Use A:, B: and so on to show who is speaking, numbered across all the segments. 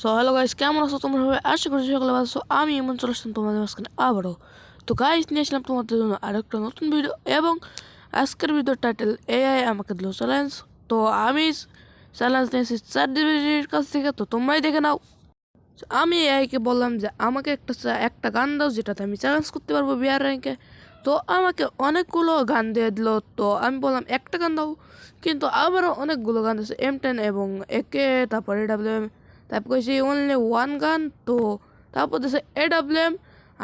A: So hello guys কেমন আছো? তোমরা সবাই আশা করছি সকলে আছো। আমি এমন চলে আসলাম তোমাদের মাঝখানে আবারও। তো গাইস নিয়ে আসলাম তোমাদের জন্য আরেকটা নতুন ভিডিও এবং আজকের ভিডিওর টাইটেল এআই আমাকে দিল চ্যালেঞ্জ তো আমি চ্যালেঞ্জ নিয়েছি চার ডিবির কাছ থেকে, তো তোমরাই দেখে নাও। আমি এআইকে বললাম যে আমাকে একটা একটা গান দাও যেটাতে আমি চ্যালেঞ্জ করতে পারব বিয়ার র্যাঙ্কে তো আমাকে অনেকগুলো গান দিয়ে দিল, তো আমি বললাম, একটা গান দাও। কিন্তু আবারও অনেকগুলো গান আছে এম টেন এবং একে তারপরে ডাব্লিউ এম তারপর কইছি অনলি ওয়ান গান তো তারপর দিয়েছে এ ডাব্লিউ এম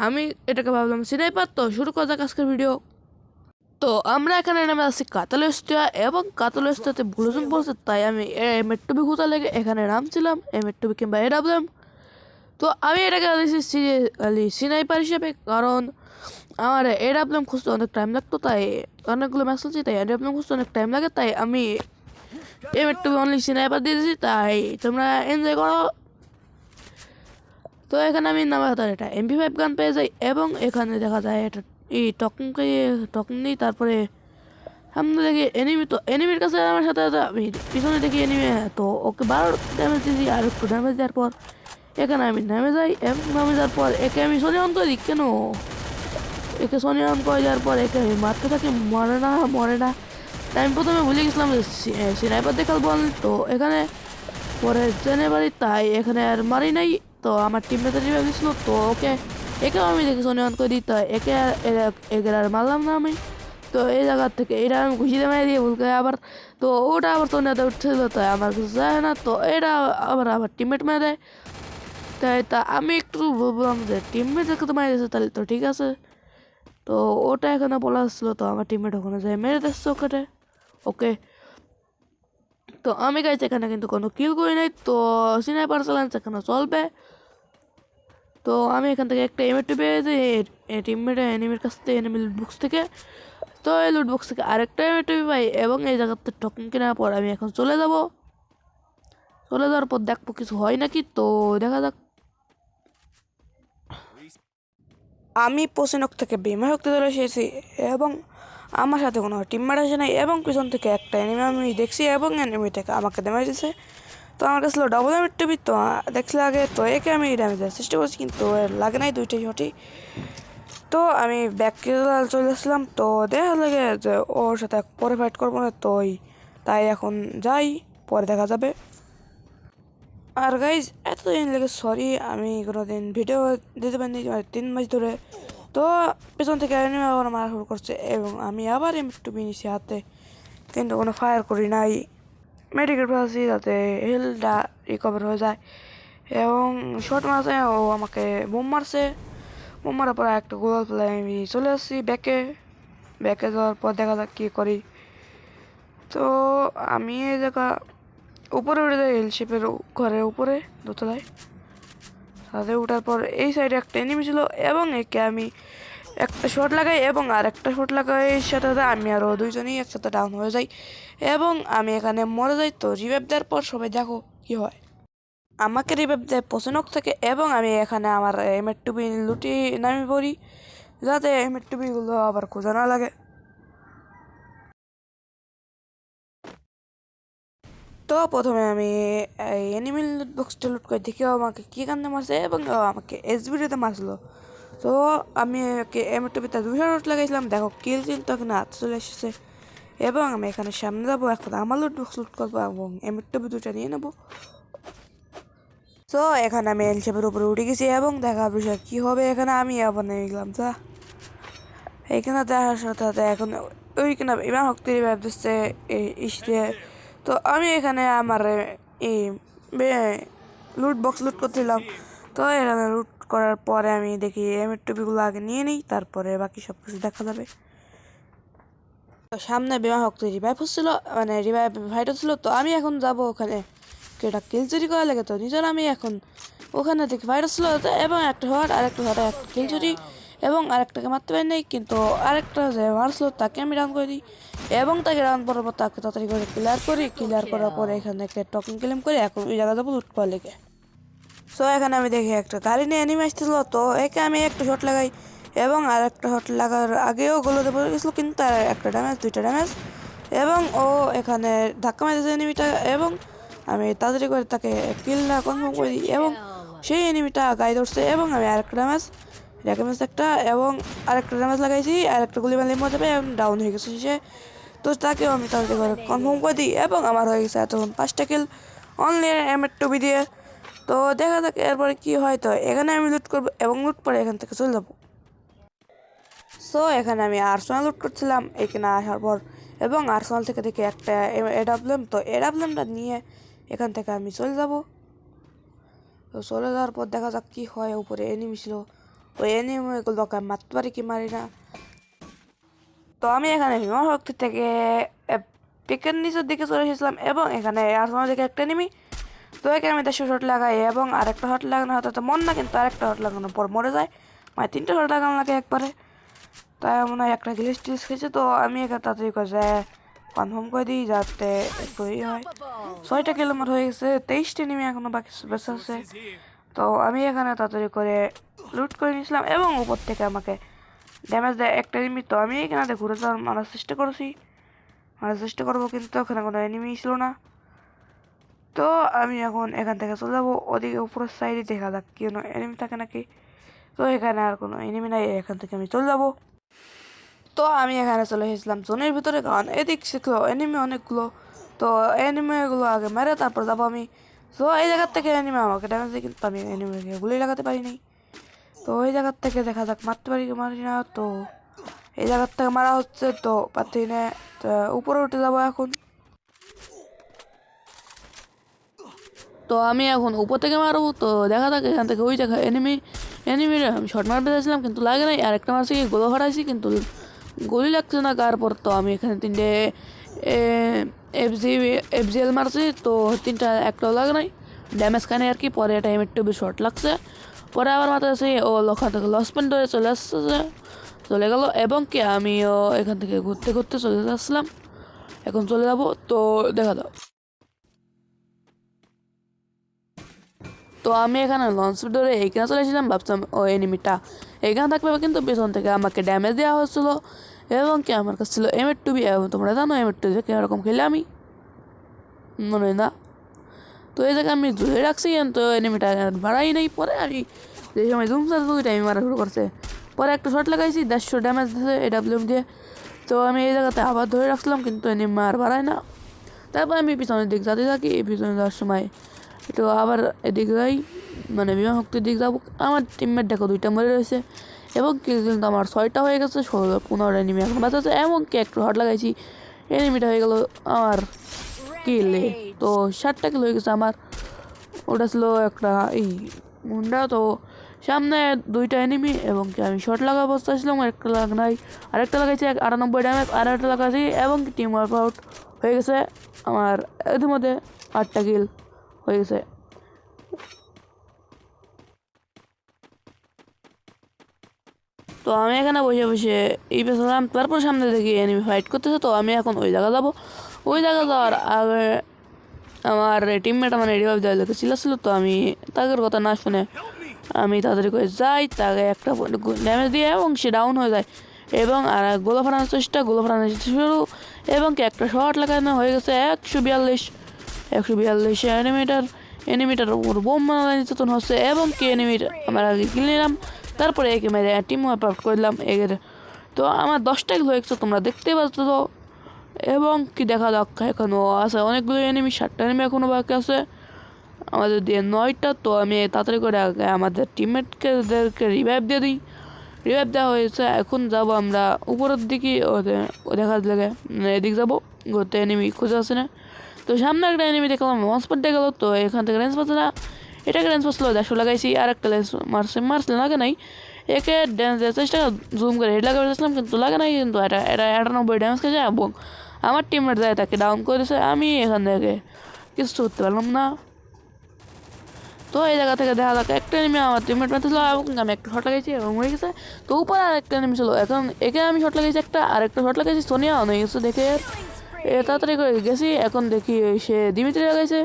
A: আমি এটাকে ভাবলাম সিনাইপার তো শুরু করা যাক আজকের ভিডিও তো আমরা এখানে নেমে আছি কাতালস্টিয়া এবং কাতালস্টিয়াতে ব্লুজন বলছে তাই আমি এম এর টুবি খুঁজা লেগে এখানে নামছিলাম এম এর টুবি কিংবা এ ডাব্লিউ এম তো আমি এটাকে দিয়েছি সিনাইপার হিসেবে, কারণ আমার এ ডাবলেম খুঁজতে অনেক টাইম লাগতো, তাই অনেকগুলো ম্যাচ চলছে তাই এ ডাব্লিউ এম খুঁজতে অনেক টাইম লাগে, তাই আমি টুবি অনলি সিনাইপার দিয়ে দিয়েছি, তাই তোমরা এনজয় করো। তো এখানে আমি নামা তার এটা এমপি ফাইভ গান পেয়ে যাই, এবং এখানে দেখা যায় এটা এই টকনকে টকন নেই, তারপরে সামনে দেখি এনিমি তো এনিমির কাছে আমার সাথে আমি পিছনে দেখি এনিমি তো ওকে বারো ড্যামেজ দিয়েছি, আর একটু ড্যামেজ দেওয়ার পর এখানে আমি নেমে যাই, এবং নামে যাওয়ার পর একে আমি সোনি অন করে দিই, কেন? একে সোনি অন করে যাওয়ার পর একে আমি মারতে থাকি, মরে না মরে না। আমি প্রথমে ভুলে গেছিলাম যে সিনাইপার দেখাল বল, তো এখানে পরে জেনে বাড়ি তাই এখানে আর মারি নাই, তো আমার টিমমেটে রিভাইভ দিছিল, তো ওকে, একেও আমি দেখি সোনি অন করে দিই, তো একে একে আর মারলাম না আমি, তো এই জায়গার থেকে এটা আমি ঘুষিতে মেরে দিয়ে ভুল করে আবার, তো ওটা আবার সোনিয়াতে উঠছিল তাই আমার কিছু যায় না, তো এটা আবার আবার টিমমেট মেরে দেয়, তাই তা আমি একটু বললাম যে টিমমেট যাকে তো মারি দিয়েছে, তাহলে তো ঠিক আছে, তো ওটা এখানে বলা আসছিল তো আমার টিমমেট ওখানে যায় মেরে দিচ্ছে ওখানে। ওকে। তো আমি গাইছি এখানে কিন্তু কোনো কিল করি নাই। তো সিনাইপার চ্যালেঞ্জ এখানে চলবে। তো আমি এখান থেকে একটা এমএটি পেয়ে যাই টিমমেট এনিমির কাছ থেকে এনিমি বুকস থেকে। তো এই লুট বক্স থেকে আরেকটা এমএটি পাই এবং এই জায়গাতে টোকেন কেনার পর আমি এখন চলে যাব। চলে যাওয়ার পর দেখব কিছু হয় নাকি, তো দেখা যাক। আমি পোষেনক থেকে বিমা শক্তি ধরে এসেছি এবং আমার সাথে কোনো টিমমেট আসে নাই এবং পিছন থেকে একটা এনিমি আমি দেখছি এবং এনিমি থেকে আমাকে ড্যামেজ দিছে। তো আমার কাছে ডবল এমিট টিভি তো আহ, আগে তো একে আমি ড্যামেজ দেওয়ার চেষ্টা করছি কিন্তু লাগে নাই দুইটাই সঠিক। তো আমি ব্যাক চলে আসলাম তো দেখা লাগে যে ওর সাথে পরে ফাইট করব না তো তাই এখন যাই পরে দেখা যাবে। আর গাইজ এতদিন লেগে সরি আমি কোনো দিন ভিডিও দিতে পারিনি মানে তিন মাস ধরে তো পেছন থেকে এনিমি আবার মারা শুরু করছে এবং আমি আবার একটু নিয়েছি হাতে। কিন্তু কোনো ফায়ার করি নাই। মেডিকেল পাচ্ছি যাতে হেলটা রিকভার হয়ে যায়। এবং শর্ট মারছে, ও আমাকে বোম মারছে। বোম মারার পর একটা গোলাল ফেলে আমি চলে আসছি ব্যাকে ব্যাকে যাওয়ার পর দেখা যাক কী করি। তো আমি এই জায়গা উপরে উঠে যাই এল শেপের ঘরের উপরে দোতলায়। সাথে ওঠার পর এই সাইডে একটা এনিমি ছিল এবং একে আমি একটা শট লাগাই এবং আর একটা শট লাগাই সাথে আমি আরও দুইজনেই একসাথে ডাউন হয়ে যাই এবং আমি এখানে মরে যাই। তো রিভাইভ দেওয়ার পর সবাই দেখো কি হয়। আমাকে রিভাইভ দেয় পছনক থেকে এবং আমি এখানে আমার এমের টুপি লুটি নামি পড়ি, যাতে এমের টুপিগুলো আবার খোঁজা না লাগে। তো প্রথমে আমি এই অ্যানিমেল বক্সটা লুট করে দেখি আমাকে কী কান্দে মারছে এবং আমাকে এসবিডিতে মারছিল। তো আমি ওকে এমটিভিতে দুশো রোড লাগাইছিলাম, দেখো কিল কিন্তু এখানে হাত চলে এসেছে। এবং আমি এখানে সামনে যাব, এখন আমার লুট বক্স লুট করব এবং এমটিভি দুটা নিয়ে নেব। তো এখানে আমি এল এলশেপের উপরে উঠে গেছি এবং দেখা বিষয় কী হবে এখানে আমি আবার নেমে গেলাম, যা। এইখানে দেখার সাথে সাথে এখন ওইখানে ইমান দিচ্ছে এই ইসে তো আমি এখানে আমার, এই লুট বক্স লুট করছিলাম। তো এখানে লুট করার পরে আমি দেখি এমের টুপিগুলো আগে নিয়ে নিই, তারপরে বাকি সব কিছু দেখা যাবে। সামনে বিমা শক্তি রিভাইভ হচ্ছিল মানে রিভাইভ ফাইট হচ্ছিল, তো আমি এখন যাব ওখানে। কেটা কিল চুরি করা লাগে তো নিজের আমি এখন ওখানে দেখি ফাইট হচ্ছিল এবং একটা হট আর একটা হট একটা কিল চুরি। এবং আরেকটাকে মারতে পারি নাই কিন্তু আরেকটা যে মারছিল তাকে আমি রান করে দিই এবং তাকে রান করার পর তাকে তাড়াতাড়ি করে ক্লিয়ার করি। ক্লিয়ার করার পরে এখানে একটা টকিং ক্লেম করে এখন ওই জায়গা যাব লুট করা লেগে। সো এখানে আমি দেখি একটা গাড়ি নিয়ে এনিমে আসতেছিল তো একে আমি একটা শট লাগাই এবং আর একটা শট লাগার আগেও গোলতে পড়ে গেছিল কিন্তু তার একটা ড্যামেজ দুইটা ড্যামেজ এবং ও এখানে ধাক্কা মেরেছে এনিমিটা এবং আমি তাড়াতাড়ি করে তাকে কিলটা কনফার্ম করে দিই এবং সেই এনিমিটা গায়ে ধরছে এবং আমি আরেকটা ড্যামেজ ড্যামেজ একটা, এবং আরেকটা ড্যামেজ লাগাইছি আরেকটা গুলি মারলে মরে যাবে এবং ডাউন হয়ে গেছে সে তো তাকেও আমি তাড়াতাড়ি করে কনফার্ম করে দিই, এবং আমার হয়ে গেছে এতক্ষণ পাঁচটা কিল অনলি এমের টুবি দিয়ে তো দেখা যাক এরপরে কি হয় তো, এখানে আমি লুট করব এবং লুট করে এখান থেকে চলে যাব। সো এখানে আমি আর্সেনাল লুট করছিলাম এখানে আসার পর, এবং আর্সেনাল থেকে দেখি একটা এডাব্লেম তো এডাব্লেমটা নিয়ে এখান থেকে আমি চলে যাব। তো চলে যাওয়ার পর দেখা যাক কী হয়, উপরে এনিমি ছিল। কি মারি না। তো আমি এখানে শক্তি থেকে পিকের নিচের দিকে চলে এসেছিলাম এবং এখানে দিকে একটা এনিমি তো এখানে আমি শট লাগাই এবং আরেকটা শট লাগানো তো মন না, কিন্তু আরেকটা শট লাগানোর পর মরে যায়। মানে তিনটে শট লাগানো লাগে একবারে। তাই মনে হয় একটা গিলিস টিলিস খেয়েছে, তো আমি এখানে তাড়াতাড়ি করে কনফার্ম করে দিই যাতে একটু হয়। ছয়টা কিলোমিটার হয়ে গেছে, তেইশটা নেমে এখনও বাকি বেঁচে আছে। তো আমি এখানে তাড়াতাড়ি করে লুট করে নিয়েছিলাম এবং উপর থেকে আমাকে ড্যামেজ দেয় একটা এনিমি তো আমি এখানে ঘুরে যাওয়ার মারার চেষ্টা করেছি। মারার চেষ্টা করব কিন্তু ওখানে কোনো এনিমি ছিল না। তো আমি এখন এখান থেকে চলে যাব। ওদিকে উপরের সাইডে দেখা যাক কোনো এনিমি থাকে নাকি। তো এখানে আর কোনো এনিমি নাই, এখান থেকে আমি চলে যাব। তো আমি এখানে চলে এসেছিলাম জোনের ভিতরে, কারণ এদিক শিখলো এনিমি অনেকগুলো। তো এনিমিগুলো আগে মেরে তারপর যাব আমি। তো এই জায়গার থেকে এনিমি আমাকে ড্যামেজ দিয়ে কিন্তু আমি এনিমিকে গুলি লাগাতে পারিনি। তো ওই জায়গার থেকে দেখা যাক, মারতে পারি মারি না, তো এই জায়গার থেকে মারা হচ্ছে, তো পাচ্ছি না উপরে উঠে যাব এখন। তো আমি এখন উপর থেকে মারবো, তো দেখা যাক এখান থেকে ওই জায়গায় এনিমি এনিমির আমি শর্ট মারতে চাইছিলাম, কিন্তু লাগে নাই আর একটা মারছি, গোলো হারাইছি, কিন্তু গুলি লাগছে না কার পর তো আমি এখানে তিনটে এফজি এফজিএল মারছি তো তিনটা একটাও লাগে নাই ড্যামেজ খানে আর কি পরে টাইম একটু বেশি শর্ট লাগছে পরে আবার মাথায় আছে ও ওখান থেকে লস পয়েন্ট হয়ে চলে আসছে চলে গেল এবং কি আমিও এখান থেকে ঘুরতে ঘুরতে চলে আসলাম এখন চলে যাব তো দেখা দাও তো আমি এখানে লঞ্চ ধরে এইখানে চলে এসেছিলাম, ভাবছিলাম, ও এনিমিটা এইখানে থাকবে কিন্তু পেছন থেকে আমাকে ড্যামেজ দেওয়া হয়েছিল এবং কি আমার কাছে ছিল এম এর টুবি এবং তোমরা জানো এম এর টুবি কীরকম খেলে আমি। মনে না। তো এই জায়গায় আমি ধরে রাখছি কিন্তু এনিমিটা বাড়াই নাই। পরে আমি যে সময় জুম চাচ্ছে ওই টাইমে মারা শুরু করছে। পরে একটা শট লাগাইছি, দেড়শো ড্যামেজ দিয়েছে এই ডাব্লিউম দিয়ে। তো আমি এই জায়গাতে আবার ধরে রাখছিলাম, কিন্তু এনিমি আর বাড়ায় না। তারপর আমি পিছনের দিক যাতে থাকি, পিছনে যাওয়ার সময় একটু আবার এদিকে যাই মানে বিমা শক্তির দিক যাব। আমার টিমমেট দেখো দুইটা মরে রয়েছে, এবং কিন্তু আমার ছয়টা হয়ে গেছে, ষোলো, পনেরো এনিমি এখন বাঁচাচ্ছে এমনকি একটু হট লাগাইছি এনিমিটা হয়ে গেল আমার কিলে তো ষাটটা কিল হয়ে গেছে আমার, ওটা ছিল একটা এই মুন্ডা, তো সামনে দুইটা এনিমি এবং কি আমি শর্ট লাগা অবস্থা ছিলাম, একটা লাগ নাই, আরেকটা লাগাইছি, এক আটানব্বই ড্যামেজ আর একটা লাগাইছি, এবং টিম ওয়ার্ক আউট হয়ে গেছে আমার এর মধ্যে আটটা কিল হয়ে গেছে। তো আমি এখানে বসে বসে এই পেছলাম তারপর সামনে দেখি এনিমি ফাইট করতেছে। তো আমি এখন ওই জায়গা যাব। ওই জায়গা যাওয়ার আগে আমার টিমমেট আমার রিভাইভ দেওয়ার লোকে ছিল। তো আমি তাদের কথা না শুনে আমি তাড়াতাড়ি করে যাই, তাকে একটা ড্যামেজ দিয়ে এবং সে ডাউন হয়ে যায়। এবং আর গোলা ফাটানোর চেষ্টা গোলা ফাটানোর শুরু। এবং একটা শট লাগানো হয়ে গেছে, একশো বিয়াল্লিশ। একশো বিয়াল্লিশ এনিমিটার এনিমিটার উপর বোম মারা নির্যাতন হচ্ছে এবং কি এনিমিটার আমরা আগে কিনে নিলাম, তারপরে একে মেরে টিম ওয়াইপ করলাম এগের তো আমার দশটা কিলো হয়েছে, তোমরা দেখতে পাচ্ছ। তো এবং কি দেখা যাক এখনও আছে অনেকগুলো এনিমি সাতটা এনিমি এখনও বাকি আছে। আমাদের দিয়ে নয়টা, তো আমি তাড়াতাড়ি করে আগে আমাদের টিমমেটকে রিভাইভ দিয়ে দিই। রিভাইভ দেওয়া হয়েছে, এখন যাব আমরা উপরের দিকে, ওদের দেখা লাগে এদিক যাব ঘুরতে এনিমি খুঁজে আসে না। তো সামনে একটা এনিমি দেখলাম পড়তে গেলো, তো এখান থেকে রেঞ্জ পাচ্ছে না। এটাকে রেঞ্জ পাচ্ছিল দেড়শো লাগাইছি, আর একটা লেন্স মারছে মারছে, লাগে নাই। একে ড্যান্স দেওয়ার চেষ্টা জুম করে হেড লাগাতে চেয়েছিলাম কিন্তু লাগে নাই, কিন্তু এটা এটা আটানব্বই ড্যামেজ খেয়েছে, এবং আমার টিমমেট যায় তাকে ডাউন করে দিয়েছে আমি এখান থেকে কিছু করতে পারলাম না। তো এই জায়গা থেকে দেখা যাক, একটা এনিমি আমার টিমমেট মারতেছিল এবং আমি একটা শট লাগাইছি, এবং হয়ে গেছে। তো উপরে আর একটা এনিমি ছিল, এখন একে আমি শট লাগাইছি একটা আর একটা শট লাগাইছি, সোনিয়া হয়ে গেছে দেখে। তাড়াতাড়ি করে গেছি, এখন দেখি ওই সে দিমিত্রি লাগাইছে।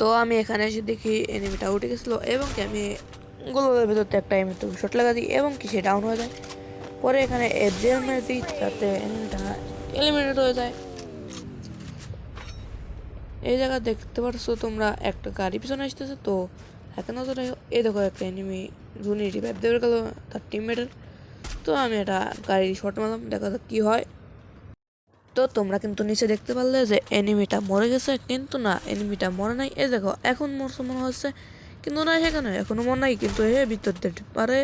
A: তো আমি এখানে এসে দেখি এনিমিটা উঠে গেছিল এবং কি আমি গোলের ভেতর থেকে একটা এমনি শট লাগা দিই এবং কি সে ডাউন হয়ে যায়। পরে এখানে এফজেল মেরে দিই যাতে এনিমিটা এলিমিনেট হয়ে যায়। এই জায়গা দেখতে পারছ তোমরা, একটা গাড়ি পিছনে আসতেছে, তো এখন রেখো। এই দেখো একটা এনিমি জুনি রিভাইভ দেবে গেল তার টিমমেটের তো আমি এটা গাড়ি শট মারলাম, দেখা যাক কী হয়। তো তোমরা কিন্তু নিচে দেখতে পারলে যে এনিমিটা মরে গেছে কিন্তু না এনিমিটা মরে নাই। এই দেখো এখন মরছে মনে হচ্ছে কিন্তু না সেখানে এখনও মনে নাই কিন্তু এ ভিতর পারে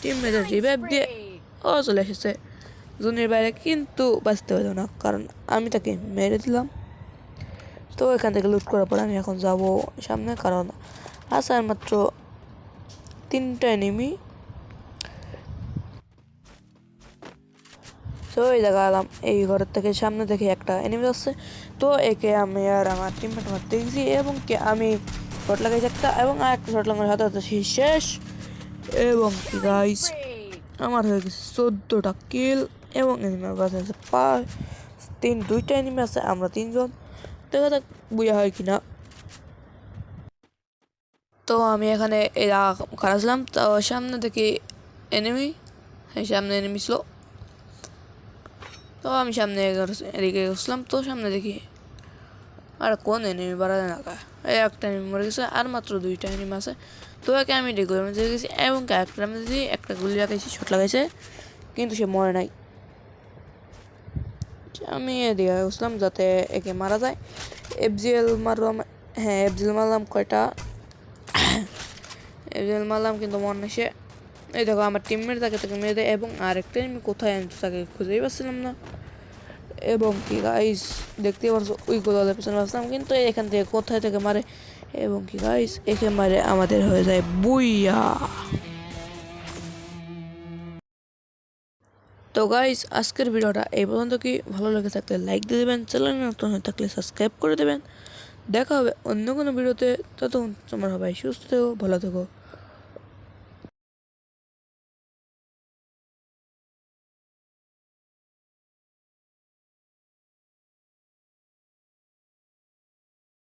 A: টিম মেয়েদের রিভাইভ দিয়ে ও চলে এসেছে। জুনির বাইরে কিন্তু বাঁচতে হলো না কারণ আমি তাকে মেরে দিলাম। তো এখান থেকে লুট করার পর আমি এখন যাব সামনে কারণ আছে আর মাত্র তিনটা এনিমি তো এই জায়গা এলাম, এই ঘরের থেকে সামনে থেকে একটা এনিমি যাচ্ছে তো একে আমি আর আমার টিমমেট মারতে গেছি এবং কে আমি শট লাগাইছি একটা এবং আর একটা শট লাগানোর হাতে হাতে শেষ। এবং গাইস আমার হয়ে গেছে চোদ্দোটা কিল এবং এনিমির আছে পাঁচ, তিন, দুইটা এনিমি আছে, আমরা তিনজন। দেখা যাক বুয়া হয় কিনা তো আমি এখানে এরা খারাপ ছিলাম, তো সামনে দেখি এনিমি হ্যাঁ সামনে এনিমি ছিল। তো আমি সামনে এদিকে গেছিলাম তো সামনে দেখি আর কোন এনিমি বাড়াতে না কা এই একটা এনিমি মরে গেছে, আর মাত্র দুইটা এনিমি আছে। তো একে আমি রেগুলার মধ্যে গেছি এবং একটা মধ্যে একটা গুলি লাগাইছি শট লাগাইছে, কিন্তু সে মরে নাই। আমি এদিকে গেছিলাম যাতে একে মারা যায়। এফজিএল মারলাম হ্যাঁ এফজিএল মারলাম কয়টা? এফজিএল মারলাম কিন্তু মনে নেই সে। এই দেখো, আমার টিমমেট তাকে তাকে মেরে দেয় এবং আরেকটা আমি কোথায় আমি তাকে খুঁজেই পাচ্ছিলাম না। এবং কি গাইস দেখতে পারছ ওই গোলালের পেছনে আসলাম, কিন্তু এখান থেকে কোথায় থেকে মারে? এবং কি গাইস একে মারে আমাদের হয়ে যায় বুইয়া। তো গাইস আজকের ভিডিওটা এই পর্যন্ত কি? ভালো লেগে থাকলে লাইক দিয়ে দেবেন চ্যানেল নতুন হয়ে থাকলে সাবস্ক্রাইব করে দেবেন। দেখা হবে অন্য কোনো ভিডিওতে, ততক্ষণ তোমার সবাই সুস্থ থেকো, ভালো থেকো।